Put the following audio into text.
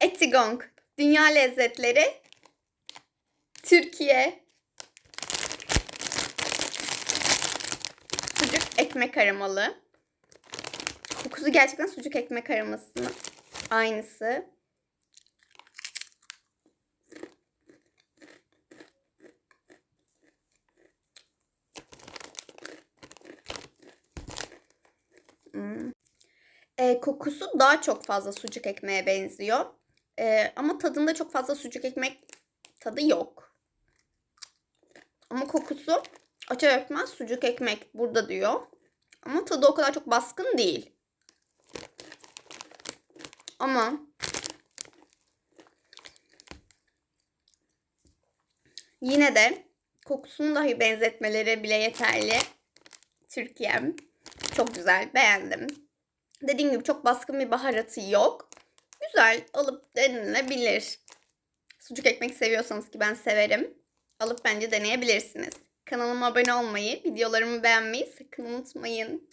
Etigong. Dünya lezzetleri. Türkiye. Sucuk ekmek aramalı. Kokusu gerçekten sucuk ekmek aramasının aynısı. Hmm. E, kokusu daha çok fazla sucuk ekmeğe benziyor. E, ama tadında çok fazla sucuk ekmek tadı yok. Ama kokusu açar açmaz sucuk ekmek burada diyor. Ama tadı o kadar çok baskın değil. Ama yine de kokusunu dahi benzetmeleri bile yeterli. Türkiye'm. Çok güzel. Beğendim. Dediğim gibi çok baskın bir baharatı yok. Güzel. Alıp denenebilir. Sucuk ekmek seviyorsanız ki ben severim. Alıp bence deneyebilirsiniz. Kanalıma abone olmayı, videolarımı beğenmeyi sakın unutmayın.